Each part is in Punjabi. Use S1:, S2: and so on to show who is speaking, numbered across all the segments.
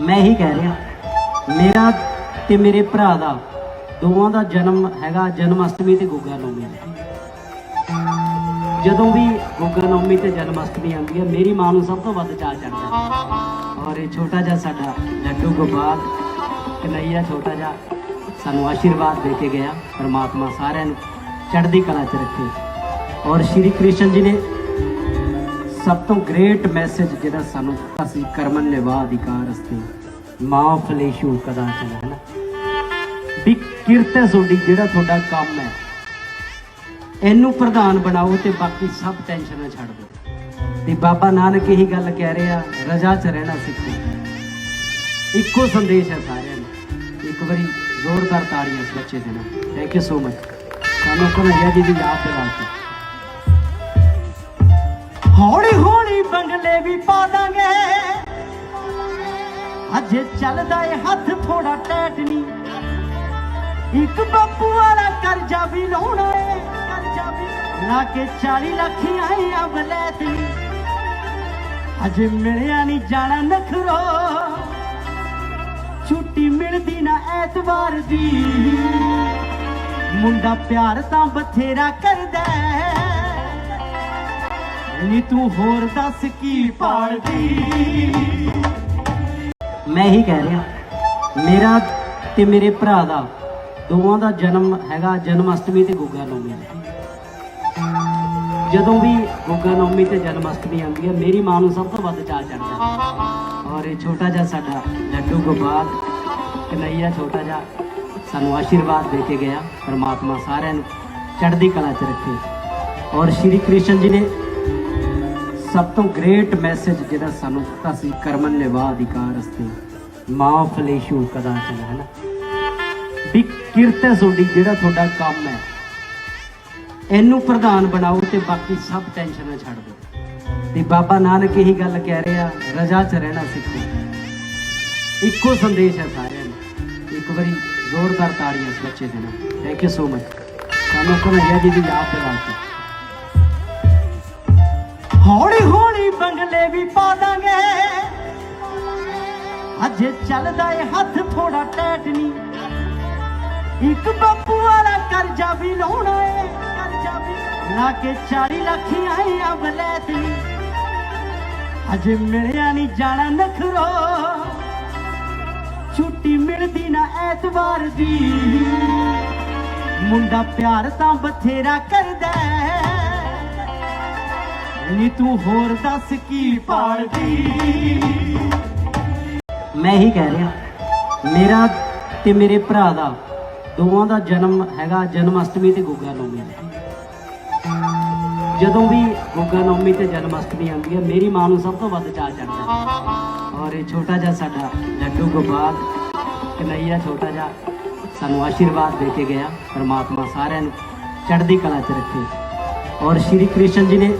S1: ਮੈਂ ਹੀ ਕਹਿ ਰਿਹਾ, ਮੇਰਾ ਤੇ ਮੇਰੇ ਭਰਾ ਦਾ ਦੋਵਾਂ ਦਾ ਜਨਮ ਹੈਗਾ ਜਨਮ ਅਸ਼ਟਮੀ ਤੇ ਗੁੱਗਾ ਨੌਮੀ ਤੇ ਜਦੋਂ ਵੀ ਗੁੱਗਾ ਨੌਮੀ ਤੇ ਜਨਮ ਅਸ਼ਟਮੀ ਆਉਂਦੀ ਹੈ, ਮੇਰੀ ਮਾਂ ਨੂੰ ਸਭ ਤੋਂ ਵੱਧ ਚਾਅ ਚੜਦਾ ਔਰ ਇਹ ਛੋਟਾ ਜਿਹਾ ਸਾਡਾ ਲੱਡੂ ਗੋਪਾਲ, ਕਨਈਆ ਛੋਟਾ ਜਿਹਾ ਸਾਨੂੰ ਆਸ਼ੀਰਵਾਦ ਦੇ ਕੇ ਗਿਆ, ਪਰਮਾਤਮਾ ਸਾਰਿਆਂ ਨੂੰ ਚੜ੍ਹਦੀ ਕਲਾ 'ਚ ਰੱਖੇ। ਔਰ ਸ਼੍ਰੀ ਕ੍ਰਿਸ਼ਨ ਜੀ ਨੇ ਸਭ ਤੋਂ ਗ੍ਰੇਟ ਮੈਸੇਜ ਜਿਹੜਾ ਸਾਨੂੰ ਦਿੱਤਾ ਸੀ, ਕਰਮਨ ਨਿਵਾ ਅਧਿਕਾਰ ਅਸਤੇ ਮਾਂ ਫਲੇਸ਼ੂ ਕਦਾ ਚਲਾ ਹੈ ਨਾ? ਵੀ ਕਿਰਤ ਹੈ ਤੁਹਾਡੀ, ਜਿਹੜਾ ਤੁਹਾਡਾ ਕੰਮ ਹੈ। ਇਹਨੂੰ ਪ੍ਰਧਾਨ ਬਣਾਓ ਤੇ ਬਾਕੀ ਸਭ ਟੈਨਸ਼ਨਾਂ ਛੱਡ ਦਿਓ। ਤੇ ਬਾਬਾ ਨਾਨਕ ਇਹੀ ਗੱਲ ਕਹਿ ਰਿਹਾ, ਰਜਾ ਚ ਰਹਿਣਾ ਸਿੱਖੋ। ਇੱਕੋ ਸੰਦੇਸ਼ ਹੈ ਸਾਰਿਆਂ ਨੂੰ। ਇੱਕ ਵਾਰੀ ਜ਼ੋਰਦਾਰ ਤਾੜੀਆਂ ਇਸ ਬੱਚੇ ਦੇ ਨਾਲ। ਥੈਂਕ ਯੂ ਸੋ ਮਚ ਸਾਨੂੰ ਕਨਈਆ ਜੀ ਦੀ ਯਾਦ ਦੇ ਹੌਲੀ ਵੀ ਪਾ ਦਾਂਗੇ। ਅਜੇ ਚੱਲਦਾ ਏ ਹੱਥ ਥੋੜਾ ਟੈਟ ਨਹੀਂ ਇੱਕ ਬੱਪੂ ਵਾਲਾ ਕਰਜ਼ਾ ਵੀ ਲਾਉਣਾ ਏ। ਕਰਜ਼ਾ ਵੀ ਲਾ ਕੇ 40 ਲੱਖ ਆਇਆ ਬਲੈਤ ਨਹੀਂ ਅਜੇ ਮਿਲਿਆ ਨਹੀਂ ਜਾਣਾ ਨਖਰੋ। ਛੁੱਟੀ ਮਿਲਦੀ ਨਾ ਐਤਵਾਰ ਦੀ। ਮੁੰਡਾ ਪਿਆਰ ਤਾਂ ਬਥੇਰਾ ਕਰਦਾ ਨੀ ਤੂੰ ਹੋਰ ਦੱਸ ਕੀ ਭਾਲਦੀ ਮੈਂ ਹੀ ਕਹਿ ਰਿਹਾ, ਮੇਰਾ ਤੇ ਮੇਰੇ ਭਰਾ ਦਾ ਦੋਵਾਂ ਦਾ ਜਨਮ ਹੈਗਾ ਜਨਮ ਅਸ਼ਟਮੀ ਤੇ ਗੁੱਗਾ ਨੌਮੀ ਤੇ ਜਦੋਂ ਵੀ ਗੁੱਗਾ ਨੌਮੀ ਤੇ ਜਨਮ ਅਸ਼ਟਮੀ ਆਉਂਦੀ ਹੈ, ਮੇਰੀ ਮਾਂ ਨੂੰ ਸਭ ਤੋਂ ਵੱਧ ਚਾਅ ਚੜਦਾ ਔਰ ਇਹ ਛੋਟਾ ਜਿਹਾ ਸਾਡਾ ਲੱਡੂ ਗੋਪਾਲ ਕਨਈਆ ਛੋਟਾ ਜਿਹਾ ਸਾਨੂੰ ਆਸ਼ੀਰਵਾਦ ਦੇ ਕੇ ਗਿਆ, ਪਰਮਾਤਮਾ ਸਾਰਿਆਂ ਨੂੰ ਚੜ੍ਹਦੀ ਕਲਾ 'ਚ ਰੱਖੇ। ਔਰ ਸ਼੍ਰੀ ਕ੍ਰਿਸ਼ਨ ਜੀ ਨੇ ਸਭ ਤੋਂ ਗ੍ਰੇਟ ਮੈਸੇਜ ਜਿਹੜਾ ਸਾਨੂੰ ਦਿੱਤਾ ਸੀ, ਕਰਮਨ ਨਿਵਾ ਅਧਿਕਾਰ ਅਸਤੇ ਮਾਂ ਫਲੇਸ਼ੂ ਕਦਾ ਚਲਾ ਹੈ ਨਾ। ਵੀ ਕਿਰਤ ਹੈ ਤੁਹਾਡੀ, ਜਿਹੜਾ ਤੁਹਾਡਾ ਕੰਮ ਹੈ। ਇਹਨੂੰ ਪ੍ਰਧਾਨ ਬਣਾਓ ਤੇ ਬਾਕੀ ਸਭ ਟੈਨਸ਼ਨਾਂ ਛੱਡ ਦਿਓ। ਤੇ ਬਾਬਾ ਨਾਨਕ ਇਹੀ ਗੱਲ ਕਹਿ ਰਿਹਾ, ਰਜਾ ਚ ਰਹਿਣਾ ਸਿੱਖੋ। ਇੱਕੋ ਸੰਦੇਸ਼ ਹੈ ਸਾਰਿਆਂ ਨੂੰ। ਇੱਕ ਵਾਰੀ ਜ਼ੋਰਦਾਰ ਤਾੜੀਆਂ ਇਸ ਬੱਚੇ ਦੇ ਨਾਲ ਥੈਂਕ ਯੂ ਸੋ ਮਚ ਸਾਨੂੰ ਕਨਈਆ ਜੀ ਦੀ ਯਾਦ ਦੇ ਵਾਸਤੇ ਹੌਲੀ ਹੌਲੀ ਬੰਗਲੇ ਵੀ ਪਾ ਦਾਂਗੇ। ਅਜੇ ਚੱਲਦਾ ਏ ਹੱਥ ਥੋੜਾ ਟੈਟ ਨਹੀਂ ਇੱਕ ਬੱਪੂ ਵਾਲਾ ਕਰਜ਼ਾ ਵੀ ਲਾਉਣਾ ਏ। ਕਰਜ਼ਾ ਵੀ ਲਾ ਕੇ 40 ਲੱਖ ਆਇਆ ਬਲੈਤ ਨਹੀਂ ਅਜੇ ਮਿਲਿਆ ਨਹੀਂ ਜਾਣਾ ਨਖਰੋ। ਛੁੱਟੀ ਮਿਲਦੀ ਨਾ ਐਤਵਾਰ ਦੀ। ਮੁੰਡਾ ਪਿਆਰ ਤਾਂ ਬਥੇਰਾ ਕਰਦਾ ਨੀ ਤੂੰ ਹੋਰ ਦੱਸ ਕੀ ਭਾਲਦੀ ਮੈਂ ਹੀ ਕਹਿ ਰਿਹਾ, ਮੇਰਾ ਤੇ ਮੇਰੇ ਭਰਾ ਦਾ ਦੋਵਾਂ ਦਾ ਜਨਮ ਹੈਗਾ ਜਨਮ ਅਸ਼ਟਮੀ ਤੇ ਗੁੱਗਾ ਨੌਮੀ ਤੇ ਜਦੋਂ ਵੀ ਗੁੱਗਾ ਨੌਮੀ ਤੇ ਜਨਮ ਅਸ਼ਟਮੀ ਆਉਂਦੀ ਹੈ, ਮੇਰੀ ਮਾਂ ਨੂੰ ਸਭ ਤੋਂ ਵੱਧ ਚਾਅ ਚੜਦਾ ਔਰ ਇਹ ਛੋਟਾ ਜਿਹਾ ਸਾਡਾ ਲੱਡੂ ਗੋਪਾਲ ਕਨਈਆ ਛੋਟਾ ਜਿਹਾ ਸਾਨੂੰ ਆਸ਼ੀਰਵਾਦ ਦੇ ਕੇ ਗਿਆ, ਪਰਮਾਤਮਾ ਸਾਰਿਆਂ ਨੂੰ ਚੜ੍ਹਦੀ ਕਲਾ 'ਚ ਰੱਖੇ। ਔਰ ਸ਼੍ਰੀ ਕ੍ਰਿਸ਼ਨ ਜੀ ਨੇ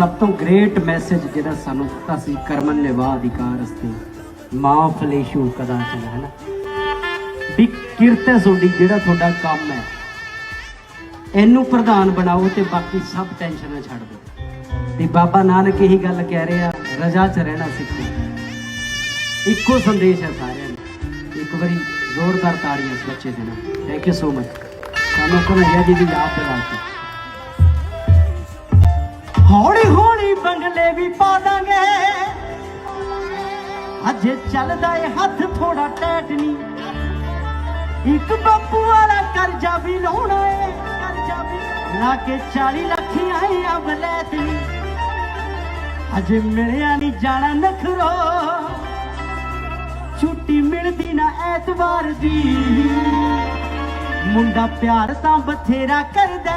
S1: ਸਭ ਤੋਂ ਗ੍ਰੇਟ ਮੈਸੇਜ ਜਿਹੜਾ ਸਾਨੂੰ ਦਿੱਤਾ ਸੀ, ਕਰਮਨ ਨਿਵਾ ਅਧਿਕਾਰ ਅਸਤੇ ਮਾਂ ਫਲੇਸ਼ੂ ਕਦਾ ਚਲਾ ਹੈ ਨਾ? ਵੀ ਕਿਰਤ ਹੈ ਤੁਹਾਡੀ ਜਿਹੜਾ ਤੁਹਾਡਾ ਕੰਮ ਹੈ, ਇਹਨੂੰ ਪ੍ਰਧਾਨ ਬਣਾਓ ਤੇ ਬਾਕੀ ਸਭ ਟੈਨਸ਼ਨਾਂ ਛੱਡ ਦਿਓ। ਤੇ ਬਾਬਾ ਨਾਨਕ ਇਹੀ ਗੱਲ ਕਹਿ ਰਿਹਾ, ਰਜਾ ਚ ਰਹਿਣਾ ਸਿੱਖੋ। ਇੱਕੋ ਸੰਦੇਸ਼ ਹੈ ਸਾਰਿਆਂ ਨੂੰ। ਇੱਕ ਵਾਰੀ ਜ਼ੋਰਦਾਰ ਤਾੜੀਆਂ ਇਸ ਬੱਚੇ ਦੇ ਨਾਲ। ਥੈਂਕ ਯੂ ਸੋ ਮਚ ਸਾਨੂੰ ਕਨਈਆ ਜੀ ਦੀ ਯਾਦ ਦੇ ਵਾਸਤੇ ਹੌਲੀ ਹੌਲੀ ਬੰਗਲੇ ਵੀ ਪਾ ਦਾਂਗੇ। ਅਜੇ ਚੱਲਦਾ ਏ ਹੱਥ ਥੋੜਾ ਟੈਟ ਨਹੀਂ ਇੱਕ ਬੱਪੂ ਵਾਲਾ ਕਰਜ਼ਾ ਵੀ ਲਾਉਣਾ ਏ। ਕਰਜ਼ਾ ਵੀ ਲਾ ਕੇ 40 ਲੱਖ ਆਇਆ ਬਲੈਤ ਨਹੀਂ ਅਜੇ ਮਿਲਿਆ ਨਹੀਂ ਜਾਣਾ ਨਖਰੋ। ਛੁੱਟੀ ਮਿਲਦੀ ਨਾ ਐਤਵਾਰ ਦੀ। ਮੁੰਡਾ ਪਿਆਰ ਤਾਂ ਬਥੇਰਾ ਕਰਦਾ